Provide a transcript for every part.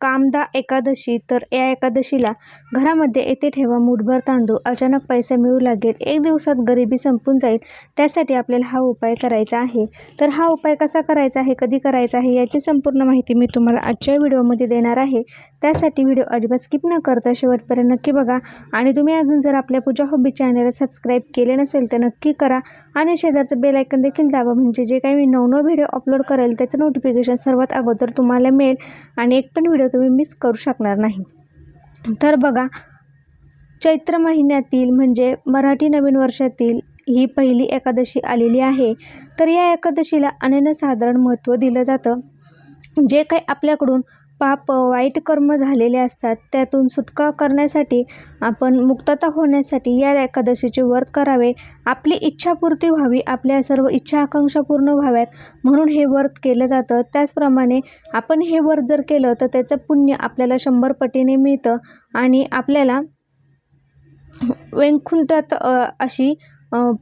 कामदा एकादशी तर या एकादशीला घरामध्ये येथे ठेवा मुठभर तांदूळ. अचानक पैसा मिळू लागेल. एक दिवसात गरिबी संपून जाईल. त्यासाठी आपल्याला हा उपाय करायचा आहे. तर हा उपाय कसा करायचा आहे कधी करायचा आहे याची संपूर्ण माहिती मी तुम्हाला आजच्या व्हिडिओमध्ये देणार आहे. त्यासाठी व्हिडिओ अजिबात स्किप न करता शेवटपर्यंत नक्की बघा. आणि तुम्ही अजून जर आपल्या पूजा हॉबी चॅनलला सबस्क्राईब केले नसेल तर नक्की करा. आणि शेजारचं बेल आयकन देखील दाबा. म्हणजे जे काही मी नवनव व्हिडिओ अपलोड करेल त्याचं नोटिफिकेशन सर्वात अगोदर तुम्हाला मिळेल. आणि एक पण व्हिडिओ तुम्ही मिस करू शकणार नाही. तर बघा चैत्र महिन्यातील म्हणजे मराठी नवीन वर्षातील ही पहिली एकादशी आलेली आहे. तर या एकादशीला अनन्यसाधारण महत्त्व दिलं जातं. जे काही आपल्याकडून पाप वाईट कर्म झालेले असतात त्यातून सुटका करण्यासाठी आपण मुक्तता होण्यासाठी या एकादशीचे व्रत करावे. आपली इच्छापूर्ती व्हावी आपल्या सर्व इच्छा आकांक्षा पूर्ण व्हाव्यात. म्हणून हे व्रत केलं जातं. त्याचप्रमाणे आपण हे व्रत जर केलं तर त्याचं पुण्य आपल्याला शंभर पटीने मिळतं आणि आपल्याला वैकुंठात अशी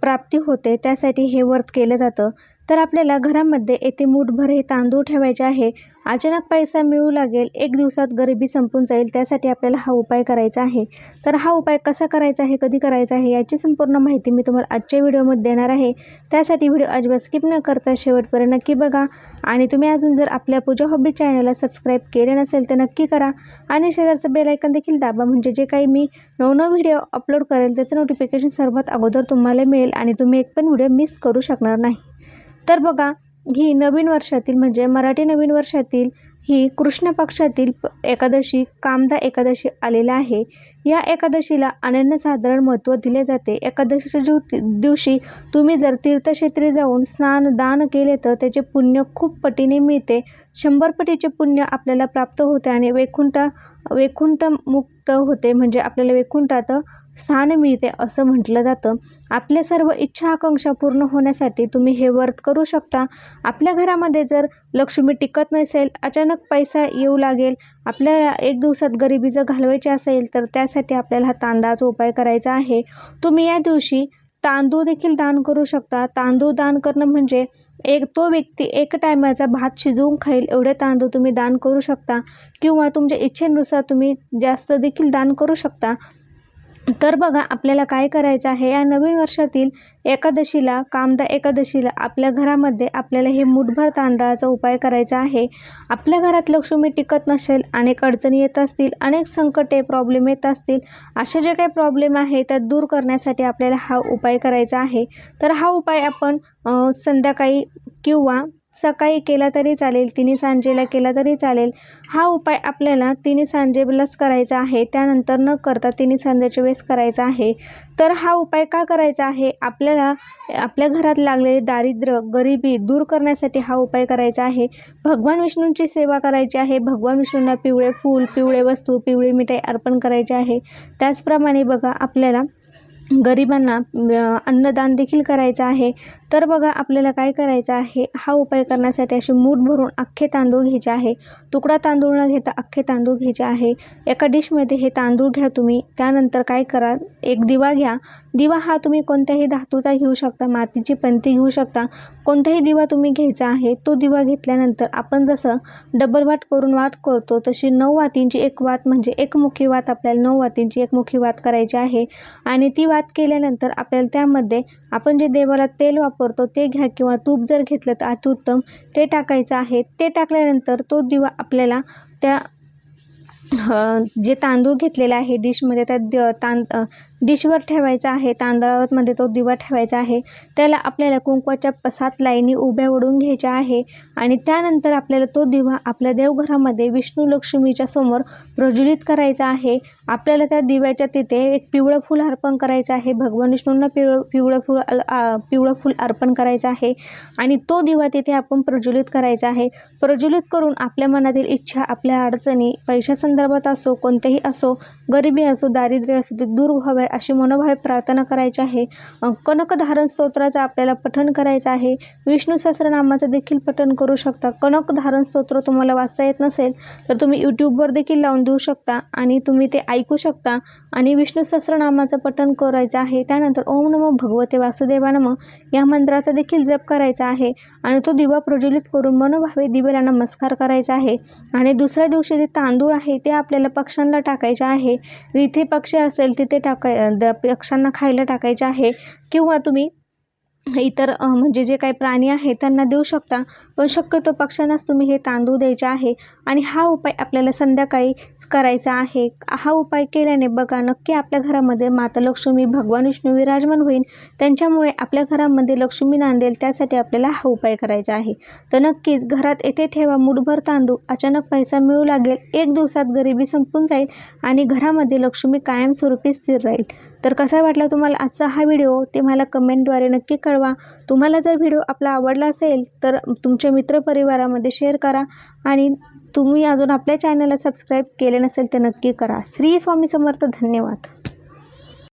प्राप्ती होते. त्यासाठी हे व्रत केलं जातं. तर आपल्याला घरामध्ये येथे मूठभर हे तांदूळ ठेवायचे आहे. अचानक पैसा मिळू लागेल. एक दिवसात गरिबी संपून जाईल. त्यासाठी आपल्याला हा उपाय करायचा आहे. तर हा उपाय कसा करायचा आहे? कधी करायचा आहे? याची संपूर्ण माहिती मी तुम्हाला आजच्या व्हिडिओमध्ये देणार आहे. त्यासाठी व्हिडिओ अजिबात स्किप न करता शेवटपर्यंत नक्की बघा. आणि तुम्ही अजून जर आपल्या पूजा हॉबी चॅनलला सबस्क्राईब केले नसेल तर नक्की करा. आणि शेजारचं बेलायकन देखील दाबा. म्हणजे जे काही मी नवनव व्हिडिओ अपलोड करेल त्याचं नोटिफिकेशन सर्वात अगोदर तुम्हाला मिळेल. आणि तुम्ही एक पण व्हिडिओ मिस करू शकणार नाही. तर बघा ही नवीन वर्षातील म्हणजे मराठी नवीन वर्षातील ही कृष्ण पक्षातील एकादशी कामदा एकादशी आलेला आहे. या एकादशीला अनन्यसाधारण महत्त्व दिले जाते. एकादशीच्या जीव दिवशी तुम्ही जर तीर्थक्षेत्री जाऊन स्नान दान केले तर त्याचे पुण्य खूप पटीने मिळते. शंभर पटीचे पुण्य आपल्याला प्राप्त होते आणि वैकुंठ वैकुंठमुक्त होते. म्हणजे आपल्याला वैकुंठात स्थान मिळते असं म्हटलं जातं. आपल्या सर्व इच्छा आकांक्षा पूर्ण होण्यासाठी तुम्ही हे व्रत करू शकता. आपल्या घरामध्ये जर लक्ष्मी टिकत नसेल अचानक पैसा येऊ लागेल आपल्याला एक दिवसात गरिबीचं घालवायचे असेल तर त्यासाठी आपल्याला हा तांदळाचा उपाय करायचा आहे. तुम्ही या दिवशी तांदूळ देखील दान करू शकता. तांदूळ दान करणं म्हणजे एक तो व्यक्ती एक टायमाचा भात शिजवून खाईल एवढे तांदूळ तुम्ही दान करू शकता. किंवा तुमच्या इच्छेनुसार तुम्ही जास्त देखील दान करू शकता. तर बघा आपल्याला काय करायचं आहे? या नवीन वर्षातील एकादशीला कामदा एकादशीला आपल्या घरामध्ये आपल्याला हे मुठभर तांदळाचा उपाय करायचा आहे. आपल्या घरात लक्ष्मी टिकत नसेल अनेक अडचणी येत असतील अनेक संकटे प्रॉब्लेम येत असतील असे जे काही प्रॉब्लेम आहे त्या दूर करण्यासाठी आपल्याला हा उपाय करायचा आहे. तर हा उपाय आपण संध्याकाळी किंवा सकाळी केला तरी चालेल तिन्ही सांजेला केला तरी चालेल. हा उपाय आपल्याला तिन्ही सांजेलाच करायचा आहे त्यानंतर न करता तिन्ही सांजेच्या वेळेस करायचा आहे. तर हा उपाय का करायचा आहे? आपल्याला आपल्या घरात लागलेले दारिद्र्य गरिबी दूर करण्यासाठी हा उपाय करायचा आहे. भगवान विष्णूंची सेवा करायची आहे. भगवान विष्णूंना पिवळे फूल पिवळे वस्तू पिवळी मिठाई अर्पण करायची आहे. त्याचप्रमाणे बघा आपल्याला गरिबांना अन्नदान देखील करायचं आहे. तर बघा आपल्याला काय करायचं आहे? हा उपाय करण्यासाठी असे मूठ भरून अख्खे तांदूळ घ्यायचे आहे. तुकडा तांदूळ न घेता अख्खे तांदूळ घ्यायचे आहे. एका डिशमध्ये हे तांदूळ घ्या तुम्ही. त्यानंतर काय करा? एक दिवा घ्या. दिवा हा तुम्ही कोणत्याही धातूचा घेऊ शकता मातीची पंती घेऊ शकता. कोणताही दिवा तुम्ही घ्यायचा आहे तो दिवा घेतल्यानंतर आपण जसं डबल वाट करून वाट करतो तशी नऊ वातींची एक वात म्हणजे एकमुखी वात आपल्याला नऊ वातींची एकमुखी वात करायची आहे. आणि ती वात केल्यानंतर आपल्याला त्यामध्ये आपण जे देवाला तेल वापरतो ते घ्या किंवा तूप जर घेतलं तर अतिउत्तम ते टाकायचं आहे. ते टाकल्यानंतर तो दिवा आपल्याला त्या जे तांदूळ घेतलेले आहे डिशमध्ये त्या द तां डिशवर ठेवायचा आहे. तांदळामध्ये तो दिवा ठेवायचा आहे. त्याला आपल्याला कुंकवाच्या पसात सात लाईनी उभ्या ओढून घ्यायच्या आहे आणि त्यानंतर आपल्याला तो दिवा आपल्या देवघरामध्ये विष्णू लक्ष्मीच्या समोर प्रज्वलित करायचा आहे. आपल्याला त्या दिव्याच्या तिथे एक पिवळं फूल अर्पण करायचं आहे. भगवान विष्णूंना पिवळं पिवळं फूल अल- पिवळं फूल अर्पण करायचं आहे. आणि तो दिवा तिथे आपण प्रज्वलित करायचा आहे. प्रज्वलित करून आपल्या मनातील इच्छा आपल्या अडचणी पैशासंदर्भात असो कोणत्याही असो गरिबी असो दारिद्र्य असो ते दूर व्हावे अशी मनोभावे प्रार्थना करायची आहे. कनकधारण स्तोत्राचं आपल्याला पठण करायचं आहे. विष्णू सहस्रनामाचं देखील पठण करू शकता. कनकधारण स्तोत्र तुम्हाला वाचता येत नसेल तर तुम्ही यूट्यूबवर देखील लावून देऊ शकता आणि तुम्ही ते ऐकू शकता. आणि विष्णू सहस्रनामाचं पठण करायचं आहे. त्यानंतर ओम नमो भगवते वासुदेवा नम. या मंत्राचा देखील जप करायचा आहे. आणि तो दिवा प्रज्वलित करून मनोभावे दिवेला नमस्कार करायचा आहे. आणि दुसऱ्या दिवशी जे तांदूळ आहे ते आपल्याला पक्ष्यांना टाकायचे आहे. जिथे पक्षी असेल तिथे टाकाय द पक्ष्यांना खायला टाकायचे आहे. किंवा तुम्ही इतर म्हणजे जे काही प्राणी आहेत त्यांना देऊ शकता पण शक्यतो पक्ष्यांनाच तुम्ही हे तांदूळ द्यायचे आहे. आणि हा उपाय आपल्याला संध्याकाळी करायचा आहे. हा उपाय केल्याने बघा नक्की आपल्या घरामध्ये माता लक्ष्मी भगवान विष्णू विराजमान होईल त्यांच्यामुळे आपल्या घरामध्ये लक्ष्मी नांदेल त्यासाठी आपल्याला हा उपाय करायचा आहे. तर नक्कीच घरात येथे ठेवा मुठभर तांदूळ. अचानक पैसा मिळू लागेल. एक दिवसात गरिबी संपून जाईल आणि घरामध्ये लक्ष्मी कायमस्वरूपी स्थिर राहील. तर कसा वाटला तुम्हाला आजचा हा व्हिडिओ? ते मला कमेंटद्वारे नक्की कळवा. तुम्हाला जर व्हिडिओ आपला आवडला असेल तर तुमच्या मित्रपरिवारामध्ये शेअर करा आणि तुम्ही अजून आपल्या चॅनलला सबस्क्राईब केले नसेल तर नक्की करा. श्री स्वामी समर्थ धन्यवाद.